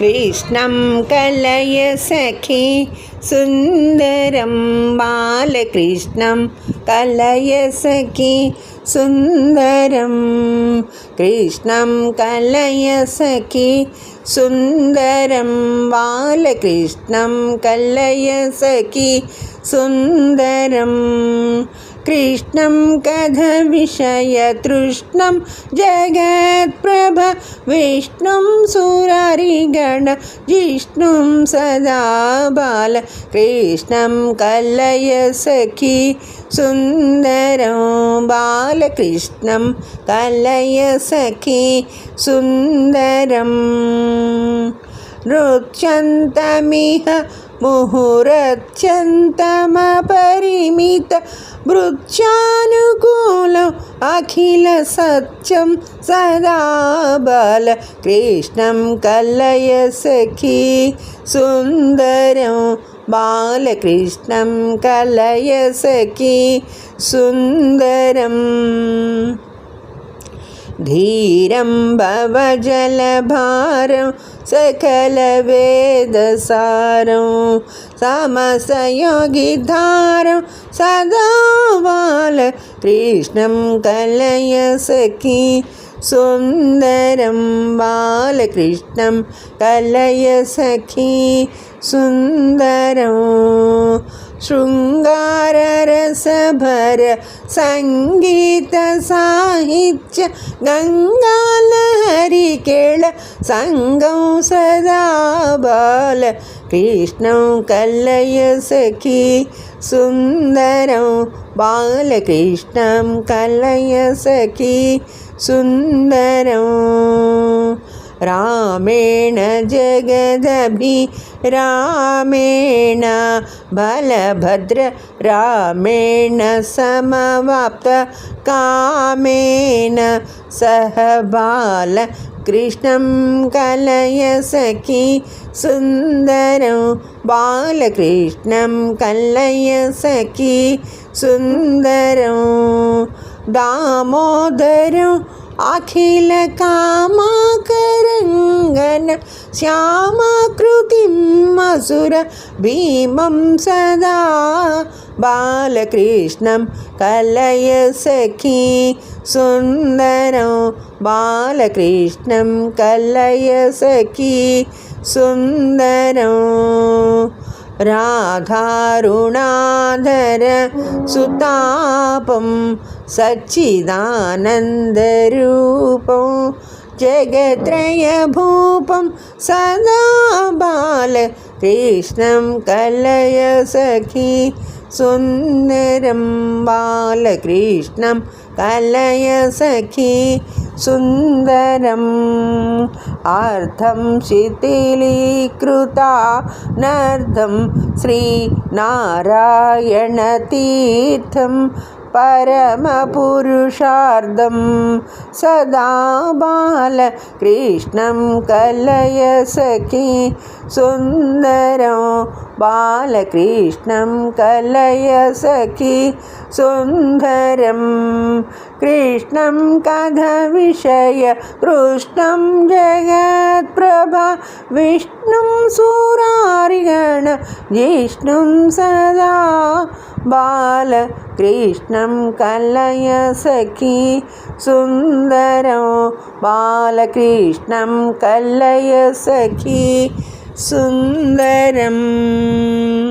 कृष्णं कलय सखी सुन्दरं बालकृष्णं कलय सखी सुन्दरं कृष्णं कलय सखी सुन्दरं बालकृष्णं कलय सखी सुन्दरम् कृष्णं कथविषयतृष्णं जगत्प्रभ विष्णुं सुरारिगण जिष्णुं सदा बाल कृष्णं कलय सखी सुन्दरं बालकृष्णं कलय सखी सुन्दरम् नृत्यन्तमिह मुहुरत्यन्तमपरिमित भृत्यानुकूलम् अखिलसत्यं सदा बल। कृष्णं कलय सखी सुन्दरं बालकृष्णं कलय सखी सुन्दरम् धीरं भवजलभारं सकलवेदसारं समसयोगिधारं सदा बालकृष्णं कलय सखी सुन्दरं बालकृष्णं कलय सखी सुन्दरम् शृङ्गाररसभर सङ्गीतसाहित्य गङ्गालहरिकेळ सङ्गं सदा बाल कृष्णं कलय सखी सुन्दरं बालकृष्णं कलय सखी सुन्दरम् रामेण जगदभि रामेण बलभद्र रामेण समवाप्त कामेन सह बाल कृष्णं कलय सखी सुन्दरं बालकृष्णं कलय सखी सुन्दरं दामोदरं अखिलकामाकरङ्गन श्यामाकृतिं मसुर भीमं सदा बालकृष्णं कलय सखी सुन्दरं बालकृष्णं कलय सखी सुन्दरम् राधारुणाधर सुतापं सच्चिदानन्दरूपं जगत्रयभूपं सदा बाल कृष्णं कलय सखी सुन्दरं बालकृष्णं कलय सखी सुन्दरम् अर्थं शिथिलीकृता नर्धं श्रीनारायणतीर्थं परमपुरुषार्धं सदा बालकृष्णं कलय सखी सुन्दरं बालकृष्णं कलय सखी सुन्दरं कृष्णं कथविषय कृष्णं जगत्प्रभा विष्णुं सुरारिगण जिष्णुं सदा बालकृष्णं कलय सखी सुन्दरं। बालकृष्णं कलय सखी सुन्दरम्